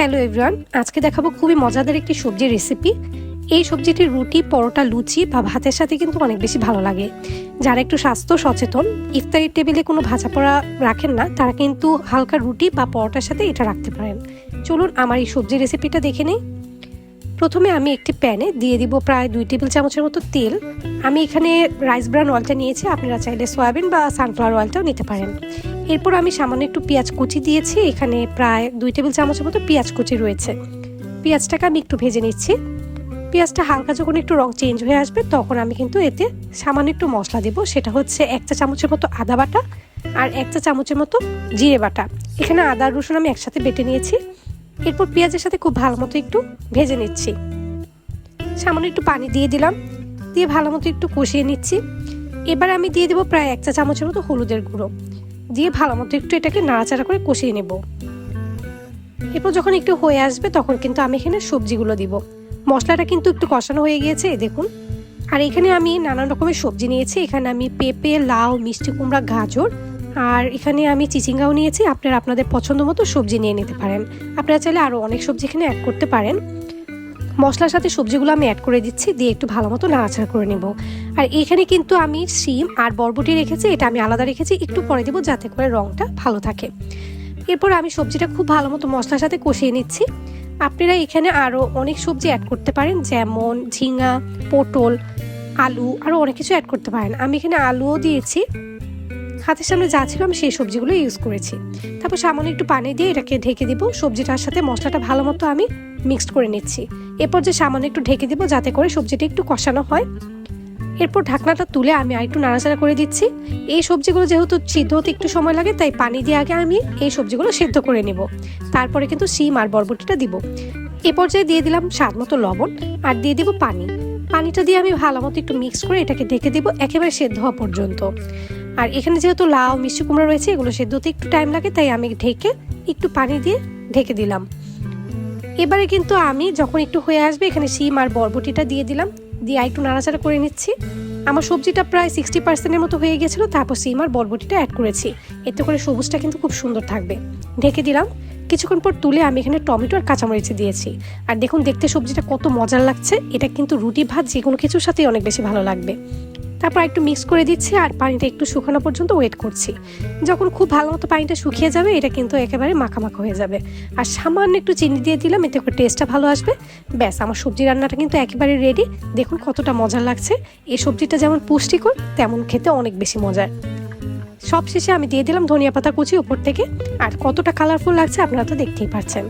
Hello everyone আজকে দেখাবো খুবই মজাদার একটি সবজির রেসিপি এই সবজিটি রুটি, পরোটা, লুচি বা ভাতের সাথে কিন্তু অনেক বেশি ভালো লাগে। যারা একটু স্বাস্থ্য সচেতন, ইফতারির টেবিলে কোনো ভাজা পোড়া রাখেন না, তারা কিন্তু হালকা রুটি বা পরোটার সাথে এটা রাখতে পারেন। চলুন আমার এই সবজির রেসিপিটা দেখে নিই। প্রথমে আমি একটি প্যানে দিয়ে দিব প্রায় দুই টেবিল চামচের মতো তেল। আমি এখানে রাইস ব্রাউন অয়েলটা নিয়েছি, আপনারা চাইলে সয়াবিন বা সানফ্লাওয়ার অয়েলটাও নিতে পারেন। এরপর আমি সামান্য একটু পেঁয়াজ কুচি দিয়েছি, এখানে প্রায় দুই টেবিল চামচের মতো পেঁয়াজ কুচি রয়েছে। পেঁয়াজটাকে আমি একটু ভেজে নিচ্ছি। পেঁয়াজটা হালকা যখন একটু রং চেঞ্জ হয়ে আসবে, তখন আমি কিন্তু এতে সামান্য একটু মশলা দেবো। সেটা হচ্ছে এক চা চামচের মতো আদা বাটা আর এক চা চামচের মতো জিরে বাটা। এখানে আদা রসুন আমি একসাথে বেটে নিয়েছি। এরপর পেঁয়াজের সাথে খুব ভালো মতো একটু ভেজে নিচ্ছি। সামান্য একটু পানি দিয়ে দিলাম, দিয়ে ভালো মতো একটু কষিয়ে নিচ্ছি। এবার আমি দিয়ে দেবো প্রায় এক চা চামচের মতো হলুদের গুঁড়ো। দিয়ে ভালো মতো একটু এটাকে নাড়াচাড়া করে কষিয়ে নেব। এরপর যখন একটু হয়ে আসবে, তখন কিন্তু আমি এখানে সবজিগুলো দিব। মশলাটা কিন্তু একটু কষানো হয়ে গিয়েছে দেখুন। আর এখানে আমি নানান রকমের সবজি নিয়েছি। এখানে আমি পেঁপে, লাউ, মিষ্টি কুমড়া, গাজর, আর এখানে আমি চিচিঙ্গাও নিয়েছি। আপনারা আপনাদের পছন্দ মতো সবজি নিয়ে নিতে পারেন। আপনারা চাইলে আরও অনেক সবজি এখানে অ্যাড করতে পারেন। মশলার সাথে সবজিগুলো আমি অ্যাড করে দিচ্ছি, দিয়ে একটু ভালো মতো নাড়াচাড়া করে নেব। আর এখানে কিন্তু আমি শিম আর বরবটি রেখেছি, এটা আমি আলাদা রেখেছি, একটু পরে দেবো যাতে করে রঙটা ভালো থাকে। এরপর আমি সবজিটা খুব ভালো মতো মশলার সাথে কষিয়ে নিচ্ছি। আপনারা এখানে আরও অনেক সবজি অ্যাড করতে পারেন, যেমন ঝিঙা, পটল, আলু আরও অনেক কিছু অ্যাড করতে পারেন। আমি এখানে আলুও দিয়েছি। হাতের সামনে যা ছিল আমি সেই সবজিগুলো ইউজ করেছি। তারপর সামান্য একটু পানি দিয়ে এটাকে ঢেকে দিব। সবজিটার সাথে মশলাটা ভালো মতো আমি মিক্সড করে নিচ্ছি। এরপর যে সামান্য একটু ঢেকে দেবো, যাতে করে সবজিটা একটু কষানো হয়। এরপর ঢাকনাটা তুলে আমি আর একটু নাড়াচাড়া করে দিচ্ছি। এই সবজিগুলো যেহেতু সিদ্ধ হতে একটু সময় লাগে, তাই পানি দিয়ে আগে আমি এই সবজিগুলো সেদ্ধ করে নেব। তারপরে কিন্তু সিম আর বরবটিটা দিব। এ পর্যায়ে দিয়ে দিলাম স্বাদ মতো লবণ আর দিয়ে দিব পানি। পানিটা দিয়ে আমি ভালো মতো একটু মিক্স করে এটাকে ঢেকে দেবো একেবারে সেদ্ধ হওয়া পর্যন্ত। আর এখানে যেহেতু লাউ, মিষ্টি কুমড়া রয়েছে, এগুলো সেদ্ধ হতে একটু টাইম লাগে, তাই আমি ঢেকে একটু পানি দিয়ে ঢেকে দিলাম। এবারে কিন্তু আমি যখন একটু হয়ে আসবে, এখানে শিম আর বরবটিটা দিয়ে দিলাম। দিয়ে একটু নাড়াচাড়া করে নিচ্ছি। আমার সবজিটা প্রায় সিক্সটি পার্সেন্টের মতো হয়ে গেছিল, তারপর সিম আর বরবটিটা অ্যাড করেছি। এতে করে সবুজটা কিন্তু খুব সুন্দর থাকবে। ঢেকে দিলাম। কিছুক্ষণ পর তুলে আমি এখানে টমেটো আর কাঁচামরিচ দিয়েছি। আর দেখুন, দেখতে সবজিটা কত মজার লাগছে। এটা কিন্তু রুটি ভাত যে কোনো কিছুর সাথেই অনেক বেশি ভালো লাগবে। তারপর একটু মিক্স করে দিচ্ছি আর পানিটা একটু শুকানো পর্যন্ত ওয়েট করছি। যখন খুব ভালো মতো পানিটা শুকিয়ে যাবে, এটা কিন্তু একেবারে মাখামাখা হয়ে যাবে। আর সামান্য একটু চিনি দিয়ে দিলাম, এতে করে টেস্টটা ভালো আসবে। ব্যাস, আমার সবজি রান্নাটা কিন্তু একেবারে রেডি দেখুন কতটা মজার লাগছে। এই সবজিটা যেমন পুষ্টিকর, তেমন খেতে অনেক বেশি মজার। সব শেষে আমি দিয়ে দিলাম ধনিয়া পাতা কুচি উপর থেকে। আর কতটা কালারফুল লাগছে আপনারা তো দেখতেই পাচ্ছেন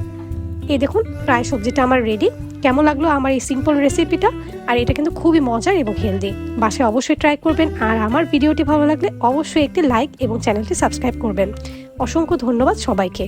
এই দেখুন প্রায় সবজিটা আমার রেডি কেমন লাগল আমার এই সিম্পল রেসিপিটা আর এটা কিন্তু খুবই মজার এবং হেলদি বাসায় অবশ্যই ট্রাই করবেন। আর আমার ভিডিওটি ভালো লাগলে অবশ্যই একটি লাইক এবং চ্যানেলটি সাবস্ক্রাইব করবেন। অসংখ্য ধন্যবাদ সবাইকে।